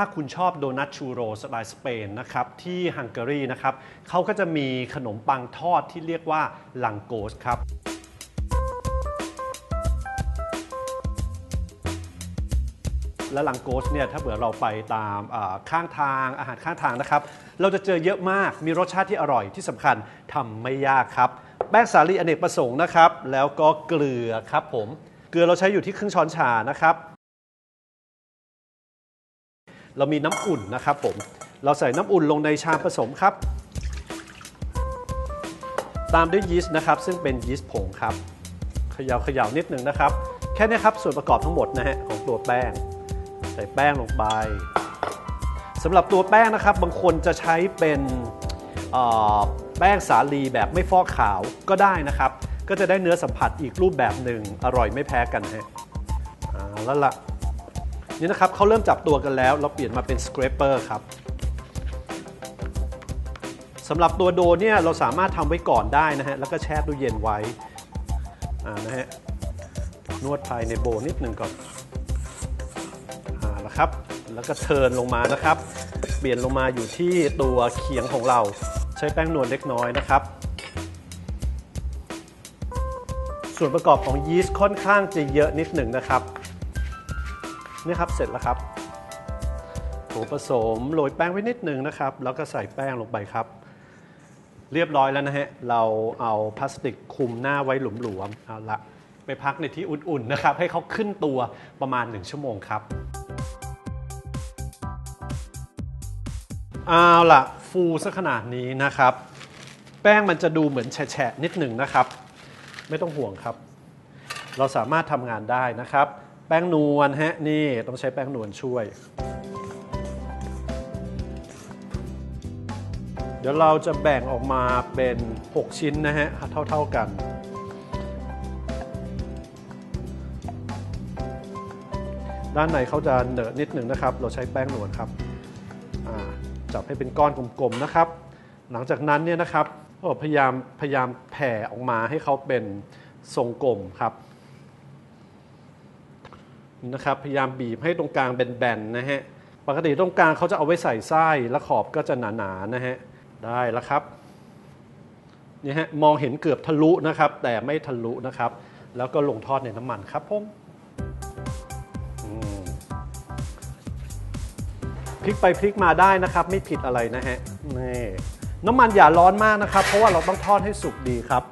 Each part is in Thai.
ถ้าคุณชอบโดนัทชูโรสไตล์สเปนนะครับที่ฮังการีนะครับเขาก็จะมีขนมปังทอดที่เรียกว่าลังโกสครับและลังโกสเนี่ยถ้าเผื่อเราไปตามข้างทางอาหารข้างทางนะครับ เราจะเจอเยอะมากมีรสชาติที่อร่อยที่สำคัญทำไม่ยากครับ แป้งสาลีอเนกประสงค์นะครับ แล้วก็เกลือครับผม เกลือเราใช้อยู่ที่ครึ่งช้อนชานะครับ เรามีน้ำอุ่นนะครับผม เราใส่น้ำอุ่นลงในชามผสมครับ ตามด้วยยีสต์นะครับ ซึ่งเป็นยีสต์ผงครับเขย่าเขย่านิดหนึ่งนะครับ แค่นี้ครับส่วนประกอบทั้งหมดนะฮะของตัวแป้ง ใส่แป้งลงไปสำหรับตัวแป้งนะครับ บางคนจะใช้เป็นแป้งสาลีแบบไม่ฟอกขาวก็ได้นะครับ ก็จะได้เนื้อสัมผัสอีกรูปแบบหนึ่งอร่อยไม่แพ้กันฮะแล้วล่ะ นี่นะครับเขาเริ่มจับตัวกันแล้ว เราเปลี่ยนมาเป็นสคร a เปอร์ครับสำหรับตัวโดเนี่ยเราสามารถทำไว้ก่อนได้นะฮะแล้วก็แช่ตู้เย็นไว้นะฮะนวดภายในโบนิดหนึ่งก่อนอ่านะครับ แล้วก็เทิร์นลงมานะครับ เปลี่ยนลงมาอยู่ที่ตัวเขียงของเรา ใช้แป้งนวลเล็กน้อยนะครับ ส่วนประกอบของยีสต์ค่อนข้างจะเยอะนิดหนึ่งนะครับ นี่ครับเสร็จแล้วครับโถผสมโรยแป้งไว้นิดหนึ่งนะครับ แล้วก็ใส่แป้งลงไปครับ เรียบร้อยแล้วนะฮะ เราเอาพลาสติกคลุมหน้าไว้หลวมๆเอาละไปพักในที่อุ่นๆนะครับ ให้เขาขึ้นตัวประมาณ 1 ชั่วโมงครับเอาละฟูซะขนาดนี้นะครับ แป้งมันจะดูเหมือนแฉะนิดหนึ่งนะครับ ไม่ต้องห่วงครับ เราสามารถทำงานได้นะครับ แป้งนวลฮะนี่ต้องใช้แป้งนวลช่วย เดี๋ยวเราจะแบ่งออกมาเป็น 6 ชิ้นนะฮะเท่า ๆกัน ด้านในเขาจะเหนอะนิดหนึ่งนะครับ เราใช้แป้งนวลครับจับให้เป็นก้อนกลมๆนะครับ หลังจากนั้นเนี่ยนะครับพยายามพยายามแผ่ออกมาให้เขาเป็นทรงกลมครับ นะครับพยายามบีบให้ตรงกลางแบนๆนะฮะปกติตรงกลางเขาจะเอาไว้ใส่ไส้และขอบก็จะหนาๆนะฮะได้แล้วครับนี่ฮะมองเห็นเกือบทะลุนะครับ แต่ไม่ทะลุนะครับ แล้วก็ลงทอดในน้ำมันครับผมพลิกไปพลิกมาได้นะครับ ไม่ผิดอะไรนะฮะนี่น้ำมันอย่าร้อนมากนะครับ เพราะว่าเราต้องทอดให้สุกดีครับ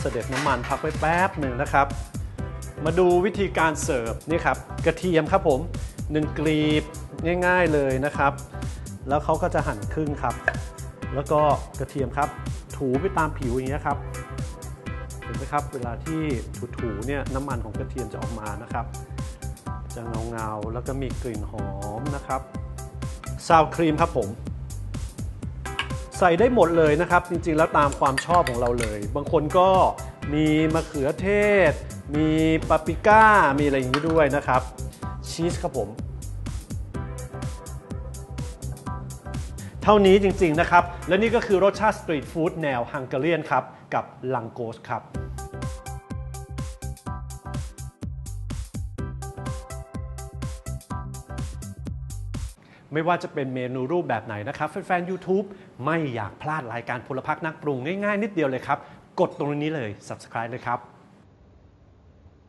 เสด็จน้ำมันพักไว้แป๊บหนึ่งนะครับ มาดูวิธีการเสิร์ฟนี่ครับกระเทียมครับผมหนึ่งกลีบง่ายๆเลยนะครับ แล้วเขาก็จะหั่นครึ่งครับ แล้วก็กระเทียมครับ ถูไปตามผิวอย่างเงี้ยครับเห็นไหมครับเวลาที่ถูๆเนี่ยน้ำมันของกระเทียมจะออกมานะครับ จะเงาเงาๆแล้วก็มีกลิ่นหอมนะครับซาวครีมครับผม ใส่ได้หมดเลยนะครับ จริงๆแล้วตามความชอบของเราเลย บางคนก็ มีมะเขือเทศ มีปาปริก้า มีอะไรอย่างนี้ด้วยนะครับ ชีสครับผม เท่านี้จริง ๆ นะครับ และนี่ก็คือรสชาติสตรีทฟู้ดแนวฮังการีนครับ กับลังโกสครับไม่ว่าจะเป็นเมนูรูปแบบไหนนะครับ แฟนๆ YouTube ไม่อยากพลาดรายการพลพักนักปรุงง่ายๆ นิดเดียวเลยครับ กดตรงนี้เลย Subscribe เลยครับ